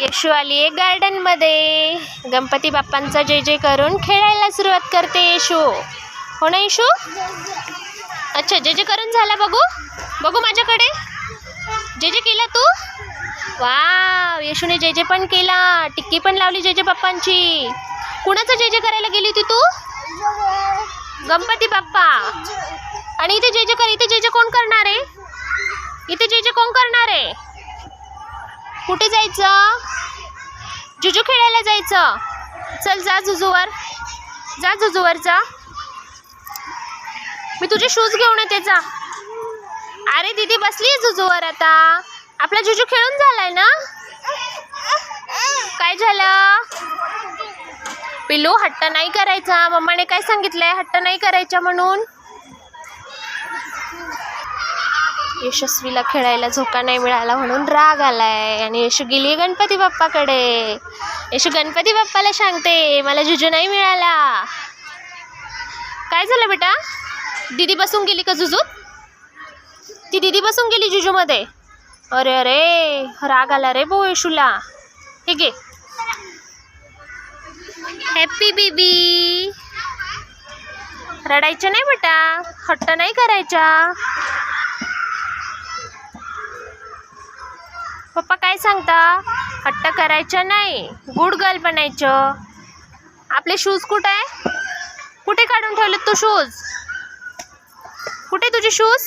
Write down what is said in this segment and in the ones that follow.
येशू आली आहे गार्डनमध्ये गणपती बाप्पांचा जे जे करून खेळायला सुरुवात करते येशू. हो ना येशू? अच्छा जे जे करून झाला बघू? बघू माझ्याकडे. जे जे केला तू? वा येशूने जे जे पण केला. टिक्की पण लावली जे जे बाप्पांची. कुणाचं जे जे करायला गेली होती तू? गणपती बाप्पा. आणि इथे जे जे कर इथे जे जे कोण करणार आहे? इथे जे जे कोण करणार आहे? कुठे जायचं? जुजू खेळायला जायचं. चल जा जुजूवर. जा जुजूवर जा मी तुझे शूज घेऊन येते जा. अरे दीदी बसली आहे जुजूवर आता. आपला जुजू खेळून झालाय ना? काय झालं? पिल्लू हट्ट नाही करायचा. मम्माने काय सांगितलंय? हट्ट नाही करायचा म्हणून? यशस्वीला खेळायला झोका नाही मिळाला म्हणून राग आलाय. आणि यशू गेली गणपती बाप्पाकडे. यशू गणपती बाप्पाला सांगते मला जुजू नाही मिळाला. काय झालं बेटा? दीदी बसून गेली का जुजूत ती दीदी बसून गेली जुजूमध्ये? अरे अरे राग आला रे भाऊ यशूला. हे घे. हॅपी बेबी रडायचं नाही बेटा. हट्ट नाही करायचा. पप्पा काय सांगता? हट्ट करायचं नाही. गुड गर्ल बनायचं. आपले शूज कुठे? आहे कुठे काढून ठेवलेत तू शूज कुठे तुझे शूज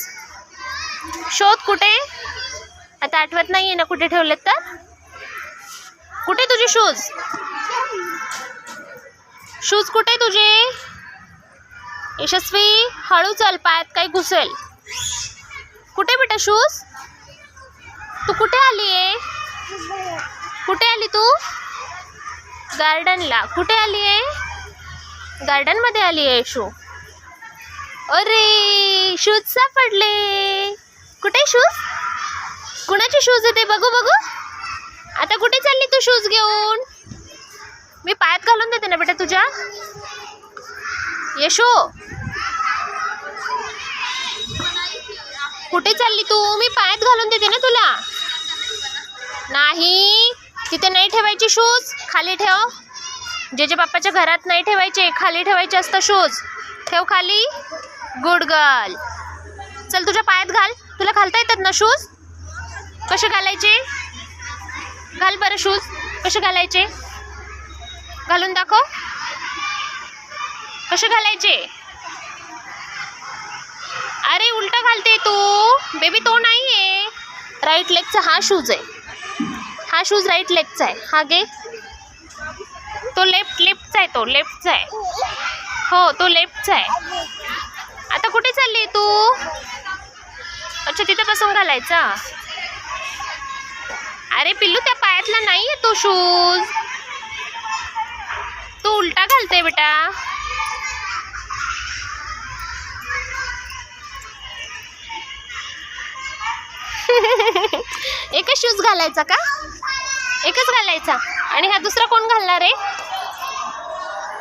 शोध कुठे? आता आठवत नाही आहे ना कुठे ठेवलेत तर? कुठे तुझे शूज शूज कुठे तुझे? यशस्वी हळू चल पायात काही घुसेल. कुठे बेटा शूज तू कुठे आली आहे? कुठे आली तू? गार्डनला. कुठे आली आहे? गार्डनमध्ये आली आहे शू. अरे शूज सापडले. कुठे शूज कुणाचे शूज आहे ते बघू बघू. आता कुठे चालली तू शूज घेऊन? मी पायात घालून देते ना बेटा तुझ्या. यशो. कुठे चालली तू? मी पायात घालून देते ना तुला. नाही. तिथे नाही ठेवायचे शूज खाली ठेव. जे जे बाप्पाच्या घरात नाही ठेवायचे खाली ठेवायचे असतं शूज ठेव खाली. गुड गर्ल चल तुझ्या पायात घाल. तुला घालता येतात ना शूज कसे घालायचे? घाल बरं शूज कसे घालायचे? घालून दाखव. कसे घालायचे? अरे उलटा घालते तू. बेबी तो नाही आहे राईट लेगचा हा शूज आहे. हा शूज राईट लेफ्टचा आहे. हा घे. तो लेफ्ट लेफ्टचा आहे तो लेफ्टचा आहे. हो तो लेफ्टचा आहे. आता कुठे चालली तू? अच्छा तिथे बसून घालायचा. अरे पिल्लू त्या पायातला नाही आहे तो शूज तू उलटा घालते बेटा. एकच शूज घालायचा का? एकच घालायचा. आणि हा दुसरा कोण घालणार आहे?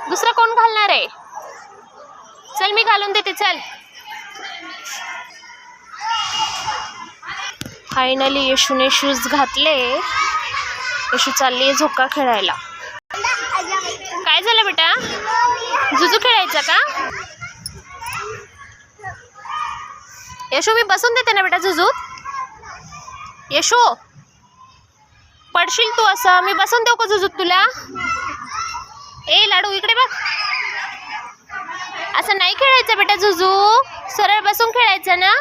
दुसरा कोण घालणार आहे? चल मी घालून देते चल. फायनली यशूने शूज घातले. यशू चालली आहे झोका खेळायला. काय झालं बेटा? जुजू खेळायचा का? यशू मी बसून देते ना बेटा जुजूत यशो पडशील तू असं? मी बसून देऊ का जुजूत तुला? ए लाडू इकडे बघ. असं नाही खेळायचं बेटा जुजू सरळ बसून खेळायचं ना?